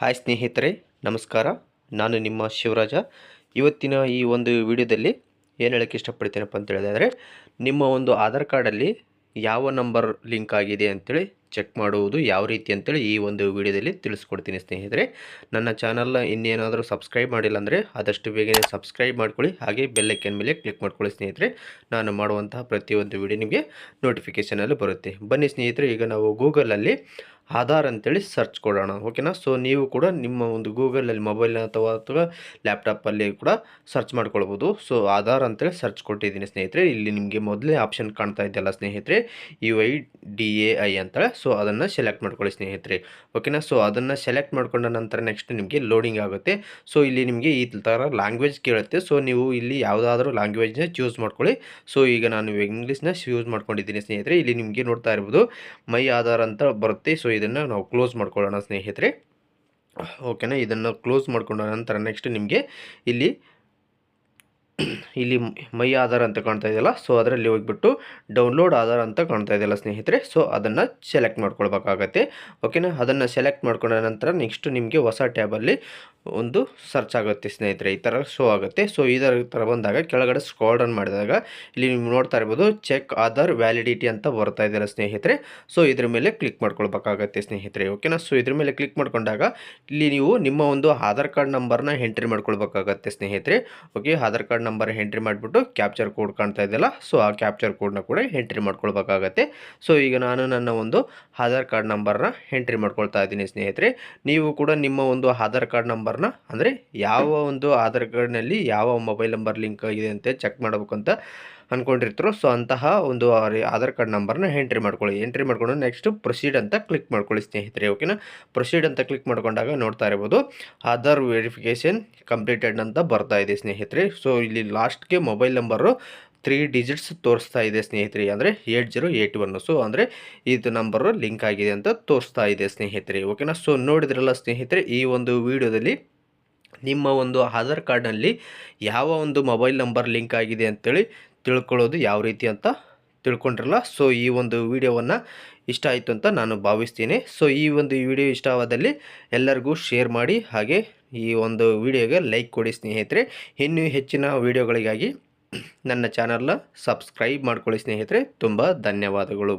Hi ಸ್ನೇಹಿತರೆ, ನಮಸ್ಕಾರ. ನಾನು ನಿಮ್ಮ ಶಿವರಾಜ. ಇವತ್ತಿನ ಈ ಒಂದು ವಿಡಿಯೋದಲ್ಲಿ ಏನು ಹೇಳೋಕ್ಕೆ ಇಷ್ಟಪಡ್ತೀನಪ್ಪ ಅಂತ ಹೇಳಿದ್ರೆ, ನಿಮ್ಮ ಒಂದು ಆಧಾರ್ ಕಾರ್ಡಲ್ಲಿ ಯಾವ ನಂಬರ್ ಲಿಂಕ್ ಆಗಿದೆ ಅಂತೇಳಿ ಚೆಕ್ ಮಾಡುವುದು ಯಾವ ರೀತಿ ಅಂತೇಳಿ ಈ ಒಂದು ವಿಡಿಯೋದಲ್ಲಿ ತಿಳಿಸ್ಕೊಡ್ತೀನಿ ಸ್ನೇಹಿತರೆ. ನನ್ನ ಚಾನಲ್ನ ಇನ್ನೇನಾದರೂ ಸಬ್ಸ್ಕ್ರೈಬ್ ಮಾಡಿಲ್ಲ ಅಂದರೆ ಆದಷ್ಟು ಬೇಗನೆ ಸಬ್ಸ್ಕ್ರೈಬ್ ಮಾಡ್ಕೊಳ್ಳಿ, ಹಾಗೆ ಬೆಲ್ಲೈಕನ್ ಮೇಲೆ ಕ್ಲಿಕ್ ಮಾಡ್ಕೊಳ್ಳಿ ಸ್ನೇಹಿತರೆ. ನಾನು ಮಾಡುವಂತಹ ಪ್ರತಿಯೊಂದು ವಿಡಿಯೋ ನಿಮಗೆ ನೋಟಿಫಿಕೇಷನಲ್ಲಿ ಬರುತ್ತೆ. ಬನ್ನಿ ಸ್ನೇಹಿತರೆ, ಈಗ ನಾವು ಗೂಗಲಲ್ಲಿ ಆಧಾರ್ ಅಂತೇಳಿ ಸರ್ಚ್ ಕೊಡೋಣ. ಓಕೆನಾ ಸೊ ನೀವು ಕೂಡ ನಿಮ್ಮ ಒಂದು ಗೂಗಲಲ್ಲಿ ಮೊಬೈಲ್ ಅಥವಾ ಅಥವಾ ಲ್ಯಾಪ್ಟಾಪಲ್ಲಿ ಕೂಡ ಸರ್ಚ್ ಮಾಡ್ಕೊಳ್ಬೋದು. ಸೊ ಆಧಾರ್ ಅಂತೇಳಿ ಸರ್ಚ್ ಕೊಟ್ಟಿದ್ದೀನಿ ಸ್ನೇಹಿತರೆ. ಇಲ್ಲಿ ನಿಮಗೆ ಮೊದಲೇ ಆಪ್ಷನ್ ಕಾಣ್ತಾ ಇದೆಯಲ್ಲ ಸ್ನೇಹಿತರೆ. U I D A I ಅಂತೇಳಿ. ಸೊ ಅದನ್ನು ಸೆಲೆಕ್ಟ್ ಮಾಡ್ಕೊಳ್ಳಿ ಸ್ನೇಹಿತರೆ. ಓಕೆನಾ ಸೊ ಅದನ್ನು ಸೆಲೆಕ್ಟ್ ಮಾಡ್ಕೊಂಡ ನಂತರ ನೆಕ್ಸ್ಟ್ ನಿಮಗೆ ಲೋಡಿಂಗ್ ಆಗುತ್ತೆ. ಸೊ ಇಲ್ಲಿ ನಿಮಗೆ ಈ ಥರ ಲ್ಯಾಂಗ್ವೇಜ್ ಕೇಳುತ್ತೆ. ಸೊ ನೀವು ಇಲ್ಲಿ ಯಾವುದಾದ್ರೂ ಲ್ಯಾಂಗ್ವೇಜ್ನ ಚೂಸ್ ಮಾಡ್ಕೊಳ್ಳಿ. ಸೊ ಈಗ ನಾನು ಇಂಗ್ಲೀಷ್ನ ಯೂಸ್ ಮಾಡ್ಕೊಂಡಿದ್ದೀನಿ ಸ್ನೇಹಿತರೆ. ಇಲ್ಲಿ ನಿಮಗೆ ನೋಡ್ತಾ ಇರ್ಬೋದು. ಮೈ ಆಧಾರ್ ಅಂತ ಬರುತ್ತೆ. ಸೊ ಇದನ್ನು ನಾವು ಕ್ಲೋಸ್ ಮಾಡ್ಕೊಳ್ಳೋಣ ಸ್ನೇಹಿತರೆ. ಓಕೆನಾ ಇದನ್ನು ಕ್ಲೋಸ್ ಮಾಡ್ಕೊಂಡ ನಂತರ ನೆಕ್ಸ್ಟ್ ನಿಮಗೆ ಇಲ್ಲಿ ಇಲ್ಲಿ ಮೈ ಆಧಾರ್ ಅಂತ ಕಾಣ್ತಾ ಇದೆಯಲ್ಲ? ಸೊ ಅದರಲ್ಲಿ ಹೋಗ್ಬಿಟ್ಟು ಡೌನ್ಲೋಡ್ ಆಧಾರ್ ಅಂತ ಕಾಣ್ತಾ ಇದೆಯಲ್ಲ ಸ್ನೇಹಿತರೆ? ಸೊ ಅದನ್ನು ಸೆಲೆಕ್ಟ್ ಮಾಡ್ಕೊಳ್ಬೇಕಾಗತ್ತೆ. ಓಕೆನಾ ಅದನ್ನು ಸೆಲೆಕ್ಟ್ ಮಾಡ್ಕೊಂಡ ನಂತರ ನೆಕ್ಸ್ಟ್ ನಿಮಗೆ ಹೊಸ ಟ್ಯಾಬಲ್ಲಿ ಒಂದು ಸರ್ಚ್ ಆಗುತ್ತೆ ಸ್ನೇಹಿತರೆ, ಈ ಥರ ಶೋ ಆಗುತ್ತೆ. ಸೊ ಇದರ ಥರ ಬಂದಾಗ ಕೆಳಗಡೆ ಸ್ಕ್ರಾಲ್ ಮಾಡಿದಾಗ ಇಲ್ಲಿ ನೀವು ನೋಡ್ತಾ ಇರ್ಬೋದು ಚೆಕ್ ಆಧಾರ್ ವ್ಯಾಲಿಡಿಟಿ ಅಂತ ಬರ್ತಾ ಇದೆಯಲ್ಲ ಸ್ನೇಹಿತರೆ. ಸೊ ಇದ್ರ ಮೇಲೆ ಕ್ಲಿಕ್ ಮಾಡ್ಕೊಳ್ಬೇಕಾಗತ್ತೆ ಸ್ನೇಹಿತರೆ ಓಕೆನಾ ಸೊ ಇದ್ರ ಮೇಲೆ ಕ್ಲಿಕ್ ಮಾಡ್ಕೊಂಡಾಗ ಇಲ್ಲಿ ನೀವು ನಿಮ್ಮ ಒಂದು ಆಧಾರ್ ಕಾರ್ಡ್ ನಂಬರ್ನ ಎಂಟ್ರಿ ಮಾಡ್ಕೊಳ್ಬೇಕಾಗತ್ತೆ ಸ್ನೇಹಿತರೆ. Okay Aadhaar card number entry ಮಾಡಿಬಿಟ್ಟು ಕ್ಯಾಪ್ಚರ್ ಕೋಡ್ ಕಾಣ್ತಾ ಇದೆಯಲ್ಲ ಸೊ ಆ ಕ್ಯಾಪ್ಚರ್ ಕೋಡ್ನ ಕೂಡ ಎಂಟ್ರಿ ಮಾಡ್ಕೊಳ್ಬೇಕಾಗತ್ತೆ. ಸೊ ಈಗ ನಾನು ನನ್ನ ಒಂದು ಆಧಾರ್ ಕಾರ್ಡ್ ನಂಬರ್ನ ಎಂಟ್ರಿ ಮಾಡ್ಕೊಳ್ತಾ ಇದ್ದೀನಿ ಸ್ನೇಹಿತರೆ. ನೀವು ಕೂಡ ನಿಮ್ಮ ಒಂದು ಆಧಾರ್ ಕಾರ್ಡ್ ನಂಬರ್ನ, ಅಂದರೆ ಯಾವ ಒಂದು ಆಧಾರ್ ಕಾರ್ಡ್ನಲ್ಲಿ ಯಾವ ಮೊಬೈಲ್ ನಂಬರ್ ಲಿಂಕ್ ಆಗಿದೆ ಅಂತ ಚೆಕ್ ಮಾಡಬೇಕು ಅಂತ ಅಂದ್ಕೊಂಡಿರ್ತಾರೋ ಸೊ ಅಂತಹ ಒಂದು ಆಧಾರ್ ಕಾರ್ಡ್ ನಂಬರ್ನ ಎಂಟ್ರಿ ಮಾಡ್ಕೊಳ್ಳಿ. ಎಂಟ್ರಿ ಮಾಡ್ಕೊಂಡು ನೆಕ್ಸ್ಟ್ ಪ್ರೊಸೀಡ್ ಅಂತ ಕ್ಲಿಕ್ ಮಾಡ್ಕೊಳ್ಳಿ ಸ್ನೇಹಿತರೆ, ಓಕೆನಾ? ಪ್ರೊಸೀಡ್ ಅಂತ ಕ್ಲಿಕ್ ಮಾಡ್ಕೊಂಡಾಗ ನೋಡ್ತಾ ಇರ್ಬೋದು, ಆಧಾರ್ ವೆರಿಫಿಕೇಷನ್ ಕಂಪ್ಲೀಟೆಡ್ ಅಂತ ಬರ್ತಾ ಇದೆ ಸ್ನೇಹಿತರೆ. ಸೊ ಇಲ್ಲಿ ಲಾಸ್ಟ್ಗೆ ಮೊಬೈಲ್ ನಂಬರು ತ್ರೀ ಡಿಜಿಟ್ಸ್ ತೋರಿಸ್ತಾ ಇದೆ, ಸ್ನೇಹಿತರೆ. ಅಂದರೆ eight zero eight one so ಅಂದರೆ ಇದು ನಂಬರು ಲಿಂಕ್ ಆಗಿದೆ ಅಂತ ತೋರಿಸ್ತಾ ಇದೆ, ಸ್ನೇಹಿತರೆ. ಓಕೆನಾ ಸೊ ನೋಡಿದ್ರಲ್ಲ, ಸ್ನೇಹಿತರೆ, ಈ ಒಂದು ವಿಡಿಯೋದಲ್ಲಿ ನಿಮ್ಮ ಒಂದು ಆಧಾರ್ ಕಾರ್ಡ್ನಲ್ಲಿ ಯಾವ ಒಂದು ಮೊಬೈಲ್ ನಂಬರ್ ಲಿಂಕ್ ಆಗಿದೆ ಅಂತೇಳಿ ತಿಳ್ಕೊಳ್ಳೋದು ಯಾವ ರೀತಿ ಅಂತ ತಿಳ್ಕೊಂಡ್ರಲ್ಲ. ಸೊ ಈ ಒಂದು ವಿಡಿಯೋವನ್ನು ಇಷ್ಟ ಆಯಿತು ಅಂತ ನಾನು ಭಾವಿಸ್ತೀನಿ. ಸೊ ಈ ಒಂದು ವಿಡಿಯೋ ಇಷ್ಟವಾದಲ್ಲಿ ಎಲ್ಲರಿಗೂ ಶೇರ್ ಮಾಡಿ, ಹಾಗೆ ಈ ಒಂದು ವಿಡಿಯೋಗೆ ಲೈಕ್ ಕೊಡಿ, ಸ್ನೇಹಿತರೆ. ಇನ್ನೂ ಹೆಚ್ಚಿನ ವಿಡಿಯೋಗಳಿಗಾಗಿ ನನ್ನ ಚಾನಲ್ನ ಸಬ್ಸ್ಕ್ರೈಬ್ ಮಾಡ್ಕೊಳ್ಳಿ ಸ್ನೇಹಿತರೆ. ತುಂಬ ಧನ್ಯವಾದಗಳು.